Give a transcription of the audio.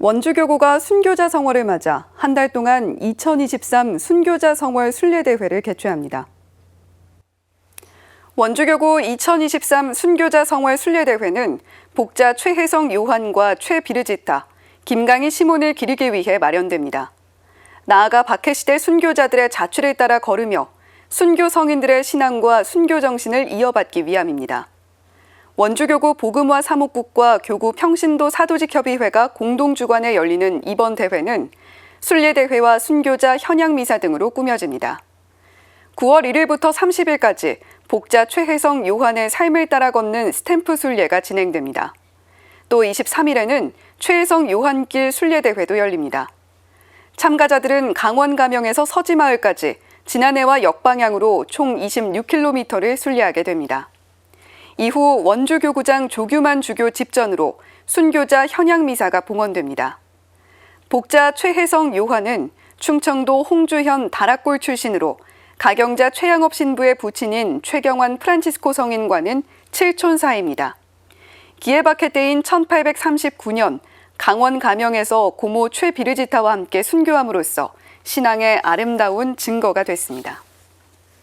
원주교구가 순교자 성월을 맞아 한 달 동안 2023 순교자 성월 순례대회를 개최합니다. 원주교구 2023 순교자 성월 순례대회는 복자 최혜성 요한과 최비르지타, 김강희 시몬을 기리기 위해 마련됩니다. 나아가 박해시대 순교자들의 자취를 따라 걸으며 순교 성인들의 신앙과 순교 정신을 이어받기 위함입니다. 원주교구 복음화 사목국과 교구 평신도 사도직협의회가 공동 주관에 열리는 이번 대회는 순례대회와 순교자 현양미사 등으로 꾸며집니다. 9월 1일부터 30일까지 복자 최혜성 요한의 삶을 따라 걷는 스탬프 순례가 진행됩니다. 또 23일에는 최혜성 요한길 순례대회도 열립니다. 참가자들은 강원 가명에서 서지마을까지 지난해와 역방향으로 총 26km를 순례하게 됩니다. 이후 원주교구장 조규만 주교 집전으로 순교자 현양미사가 봉헌됩니다. 복자 최혜성 요한은 충청도 홍주현 다락골 출신으로 가경자 최양업 신부의 부친인 최경환 프란치스코 성인과는 칠촌사입니다. 기에바케 때인 1839년 강원 가명에서 고모 최비르지타와 함께 순교함으로써 신앙의 아름다운 증거가 됐습니다.